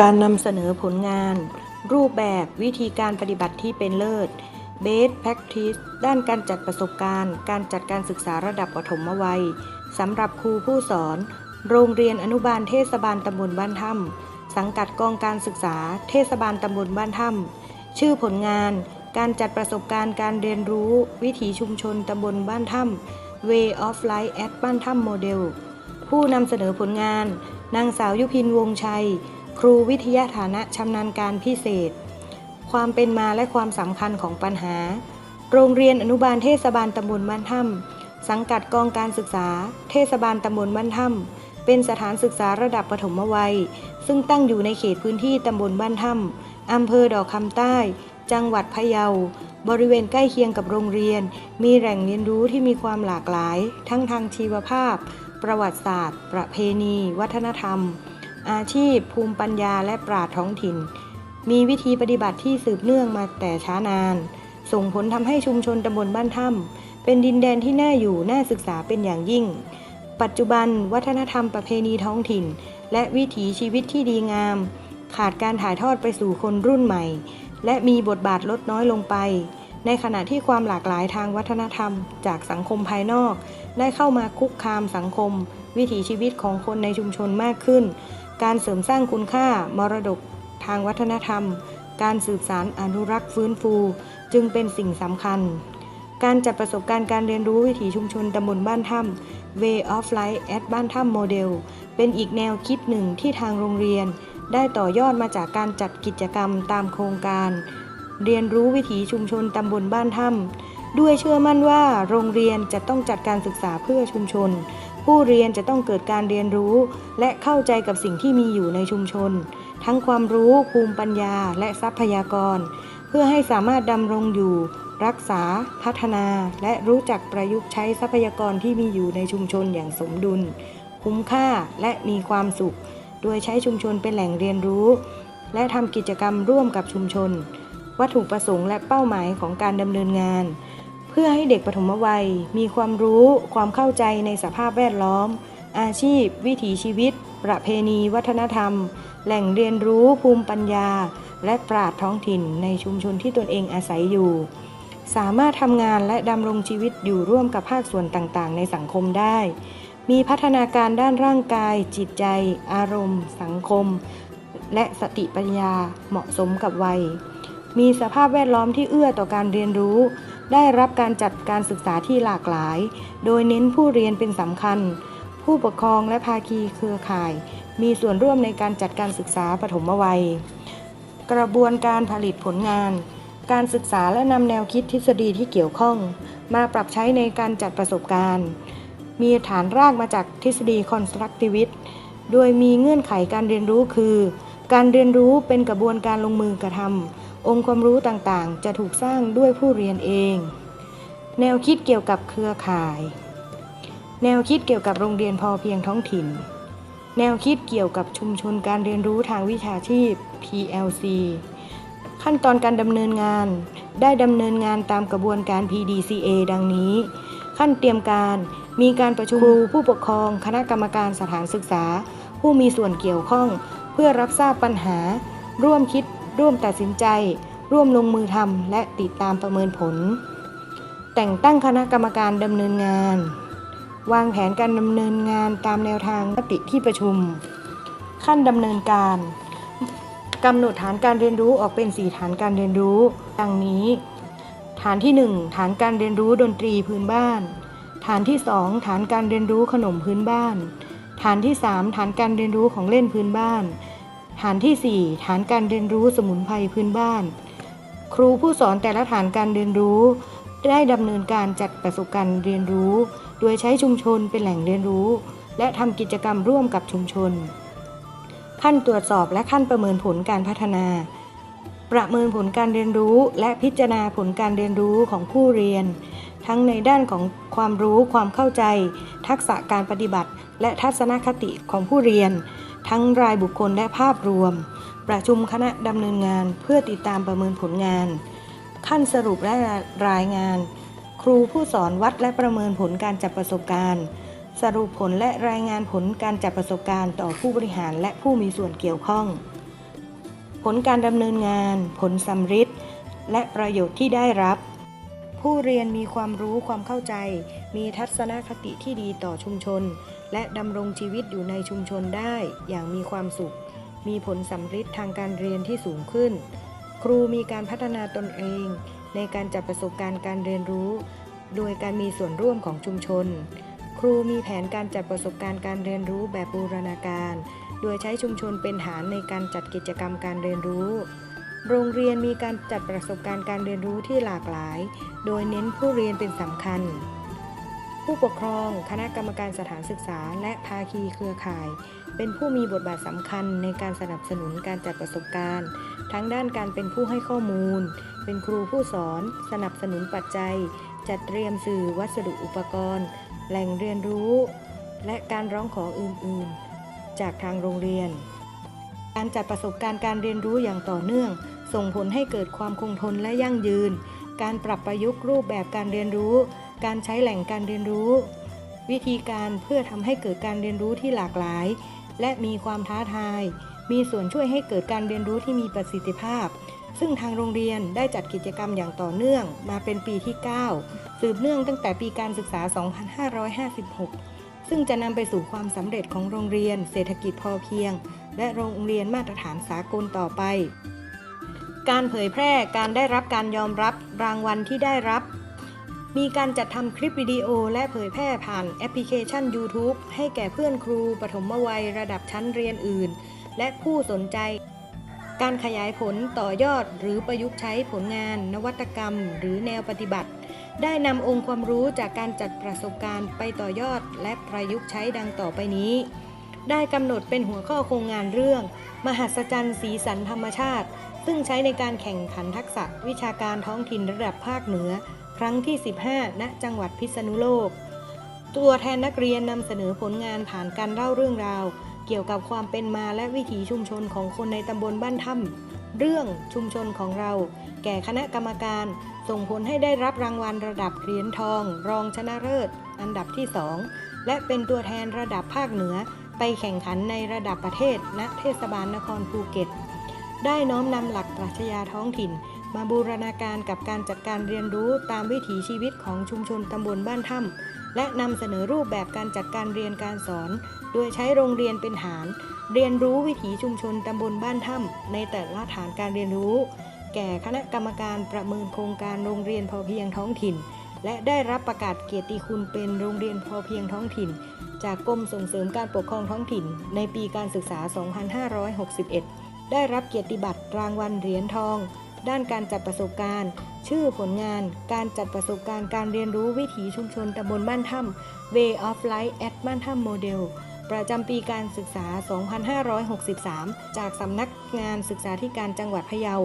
การนำเสนอผลงาน รูปแบบวิธีการปฏิบัติที่เป็นเลิศ Best Practice ด้านการจัดประสบการณ์ การจัดการศึกษาระดับปฐมวัยสำหรับครูผู้สอน โรงเรียนอนุบาลเทศบาลตำบลบ้านถ้ำสังกัดกองการศึกษา เทศบาลตำบลบ้านถ้ำชื่อผลงาน การจัดประสบการณ์การเรียนรู้ วิถีชุมชนตำบลบ้านถ้ำ Way of Life at บ้านถ้ำโมเดลผู้นำเสนอผลงาน นางสาวยุพินวงชัย ครูวิทยาฐานะชำนาญการพิเศษ ความเป็นมาและความสำคัญของปัญหา โรงเรียนอนุบาลเทศบาลตำบลบ้านถ้ำสังกัดกองการศึกษา เทศบาลตำบลบ้านถ้ำเป็นสถานศึกษาระดับปฐมวัย ซึ่งตั้งอยู่ในเขตพื้นที่ตำบลบ้านถ้ำอำเภอดอกคำใต้ จังหวัดพะเยา บริเวณใกล้เคียงกับโรงเรียน มีแหล่งเรียนรู้ที่มีความหลากหลาย ทั้งทางชีวภาพ ประวัติศาสตร์ ประเพณี วัฒนธรรม อาชีพ ภูมิปัญญาและปราชญ์ท้องถิ่น มีวิธีปฏิบัติที่สืบเนื่องมาแต่ช้านาน ส่งผลทำให้ชุมชนตำบลบ้านถ้ำเป็นดินแดนที่น่าอยู่น่าศึกษาเป็นอย่างยิ่ง ปัจจุบันวัฒนธรรมประเพณีท้องถิ่น และวิถีชีวิตที่ดีงาม ขาดการถ่ายทอดไปสู่คนรุ่นใหม่ และมีบทบาทลดน้อยลงไปในขณะที่ความหลากหลายทางวัฒนธรรม จากสังคมภายนอก ได้เข้ามาคุกคามสังคม วิถีชีวิตของคนในชุมชนมากขึ้น การเสริมสร้างคุณค่ามรดกทางวัฒนธรรม การสืบสารอนุรักษ์ฟื้นฟู จึงเป็นสิ่งสำคัญ การจัดประสบการณ์การเรียนรู้วิถีชุมชนตำบลบ้านถ้ำ Way of Life at บ้านถ้ำโมเดลเป็นอีกแนวคิดหนึ่งที่ทางโรงเรียน ได้ต่อยอดมาจากการจัดกิจกรรมตามโครงการ เรียนรู้วิถีชุมชนตำบลบ้านถ้ำด้วยเชื่อมั่นว่าโรงเรียนจะต้องจัดการศึกษาเพื่อชุมชน ผู้เรียนจะต้องเกิดการเรียนรู้ และเข้าใจกับสิ่งที่มีอยู่ในชุมชน ทั้งความรู้ภูมิปัญญา และทรัพยากร เพื่อให้สามารถดำรงอยู่ รักษา พัฒนา และรู้จักประยุกต์ใช้ทรัพยากรที่มีอยู่ในชุมชนอย่างสมดุล คุ้มค่าและมีความสุข โดยใช้ชุมชนเป็นแหล่งเรียนรู้ และทำกิจกรรมร่วมกับชุมชน วัตถุประสงค์และเป้าหมายของการดำเนินงาน เพื่อให้เด็กปฐมวัย มีความรู้ความเข้าใจในสภาพแวดล้อม อาชีพ วิถีชีวิต ประเพณี วัฒนธรรม แหล่งเรียนรู้ภูมิปัญญา และปราชญ์ท้องถิ่นในชุมชนที่ตนเองอาศัยอยู่ สามารถทำงานและดำรงชีวิตอยู่ร่วมกับภาคส่วนต่างๆ ในสังคมได้ มีพัฒนาการด้านร่างกาย จิตใจ อารมณ์ สังคม และสติปัญญาเหมาะสมกับวัย มีสภาพแวดล้อมที่เอื้อต่อการเรียนรู้ ได้รับการจัดการศึกษาที่หลากหลาย โดยเน้นผู้เรียนเป็นสำคัญ ผู้ปกครองและภาคีเครือข่าย มีส่วนร่วมในการจัดการศึกษาปฐมวัย กระบวนการผลิตผลงาน การศึกษาและนำแนวคิดทฤษฎีที่เกี่ยวข้อง มาปรับใช้ในการจัดประสบการณ์ มีฐานรากมาจากทฤษฎี constructivist โดยมีเงื่อนไขการเรียนรู้คือ การเรียนรู้เป็นกระบวนการลงมือกระทำ องค์ความรู้ต่างๆ จะถูกสร้างด้วยผู้เรียนเอง แนวคิดเกี่ยวกับเครือข่าย แนวคิดเกี่ยวกับโรงเรียนพอเพียงท้องถิ่น แนวคิดเกี่ยวกับชุมชนการเรียนรู้ทางวิชาชีพ PLC ขั้นตอนการดำเนินงาน ได้ดำเนินงานตามกระบวนการ PDCA ดังนี้ ขั้นเตรียมการมีการประชุมครูผู้ปกครอง คณะกรรมการสถานศึกษา ผู้มีส่วนเกี่ยวข้อง เพื่อรับทราบปัญหา ร่วมคิด ร่วมตัดสินใจ ร่วมลงมือทำและติดตามประเมินผล แต่งตั้งคณะกรรมการดำเนินงาน วางแผนการดำเนินงานตามแนวทางมติที่ประชุม ขั้นดำเนินการกำหนดฐานการเรียนรู้ออกเป็น 4 ฐานการเรียนรู้ ดังนี้ ฐานที่ 1 ฐานการเรียนรู้ดนตรีพื้นบ้าน ฐานที่ 2 ฐานการเรียนรู้ขนมพื้นบ้าน ฐานที่ 3 ฐานการเรียนรู้ของเล่นพื้นบ้าน ฐานทีสี่ 4 ฐานการเรียนรู้สมุนไพรพื้นบ้าน ครูผู้สอนแต่ละฐานการเรียนรู้ ได้ดำเนินการจัดประสบการณ์เรียนรู้ โดยใช้ชุมชนเป็นแหล่งเรียนรู้ และทำกิจกรรมร่วมกับชุมชน ขั้นตรวจสอบและขั้นประเมินผลการพัฒนา ประเมินผลการเรียนรู้ และพิจารณาผลการเรียนรู้ของผู้เรียน ทั้งในด้านของความรู้ความเข้าใจ ทักษะการปฏิบัติ และทัศนคติของผู้เรียน ทั้งรายบุคคลและภาพรวม ประชุมคณะดำเนินงานเพื่อติดตามประเมินผลงาน ขั้นสรุปและรายงาน ครูผู้สอนวัดและประเมินผลการจัดประสบการณ์ สรุปผลและรายงานผลการจัดประสบการณ์ต่อผู้บริหารและผู้มีส่วนเกี่ยวข้อง ผลการดำเนินงาน ผลสำฤทธิ์และประโยชน์ที่ได้รับผู้เรียนมีความรู้ความเข้าใจ มีทัศนคติที่ดีต่อชุมชน และดำรงชีวิตอยู่ในชุมชนได้อย่างมีความสุข มีผลสำฤทธิ์ทางการเรียนที่สูงขึ้น ครูมีการพัฒนาตนเอง ในการจัดประสบการณ์การเรียนรู้ โดยการมีส่วนร่วมของชุมชน ครูมีแผนการจัดประสบการณ์การเรียนรู้แบบบูรณาการ โดยใช้ชุมชนเป็นฐานในการจัดกิจกรรมการเรียนรู้โรงเรียนมีการจัดประสบการณ์การเรียนรู้ที่หลากหลาย โดยเน้นผู้เรียนเป็นสำคัญ ผู้ปกครอง คณะกรรมการสถานศึกษา และภาคีเครือข่าย เป็นผู้มีบทบาทสำคัญในการสนับสนุนการจัดประสบการณ์ ทั้งด้านการเป็นผู้ให้ข้อมูล เป็นครูผู้สอน สนับสนุนปัจจัย จัดเตรียมสื่อวัสดุอุปกรณ์ แหล่งเรียนรู้ และการร้องขออื่น ๆ จากทางโรงเรียน การจัดประสบการณ์การเรียนรู้อย่างต่อเนื่อง ส่งผลให้เกิดความคงทนและยั่งยืน การปรับประยุกต์รูปแบบการเรียนรู้ การใช้แหล่งการเรียนรู้ วิธีการเพื่อทำให้เกิดการเรียนรู้ที่หลากหลาย และมีความท้าทาย มีส่วนช่วยให้เกิดการเรียนรู้ที่มีประสิทธิภาพ ซึ่งทางโรงเรียนได้จัดกิจกรรมอย่างต่อเนื่องมาเป็นปีที่ 9 สืบเนื่องตั้งแต่ปีการศึกษา 2556 ซึ่งจะนำไปสู่ความสำเร็จของโรงเรียน เศรษฐกิจพอเพียง และโรงเรียนมาตรฐานสากลต่อไปการเผยแพร่การได้รับการยอมรับรางวัลที่ได้รับ มีการจัดทำคลิปวิดีโอและเผยแพร่ผ่านแอปพลิเคชัน YouTube ให้แก่เพื่อนครูปฐมวัยระดับชั้นเรียนอื่น และผู้สนใจ การขยายผลต่อยอดหรือประยุกต์ใช้ผลงาน นวัตกรรม หรือแนวปฏิบัติ ได้นำองค์ความรู้จากการจัดประสบการณ์ไปต่อยอดและประยุกต์ใช้ดังต่อไปนี้ ได้กำหนดเป็นหัวข้อโครงงานเรื่อง มหัศจรรย์สีสันธรรมชาติ ซึ่งใช้ในการแข่งขันทักษะวิชาการท้องถิ่นระดับภาคเหนือ ครั้งที่ 15 ณ จังหวัดพิษณุโลก ตัวแทนนักเรียนนำเสนอผลงานผ่านการเล่าเรื่องราว เกี่ยวกับความเป็นมาและวิถีชุมชนของคนในตำบลบ้านถ้ำเรื่องชุมชนของเรา แก่คณะกรรมการ ส่งผลให้ได้รับรางวัลระดับเหรียญทอง รองชนะเลิศ อันดับที่ 2 และเป็นตัวแทนระดับภาคเหนือ ไปแข่งขันในระดับประเทศณเทศบาลนครภูเก็ต ได้น้อมนำหลักปรัชญาท้องถิ่น มาบูรณาการกับการจัดการเรียนรู้ตามวิถีชีวิตของชุมชนตำบลบ้านถ้ำและนำเสนอรูปแบบการจัดการเรียนการสอน โดยใช้โรงเรียนเป็นฐาน เรียนรู้วิถีชุมชนตำบลบ้านถ้ำในแต่ละฐานการเรียนรู้ แก่คณะกรรมการประเมินโครงการโรงเรียนพอเพียงท้องถิ่น และได้รับประกาศเกียรติคุณเป็นโรงเรียนพอเพียงท้องถิ่น จากกรมส่งเสริมการปกครองท้องถิ่น ในปีการศึกษา 2561 ได้รับเกียรติบัตรรางวัลเหรียญทอง ด้านการจัดประสบการณ์ ชื่อผลงาน การจัดประสบการณ์การเรียนรู้วิถีชุมชนตำบลบ้านถ้ำ Way of Life at บ้านถ้ำโมเดลประจำปีการศึกษา 2563 จากสำนักงานศึกษาธิการจังหวัดพะเยา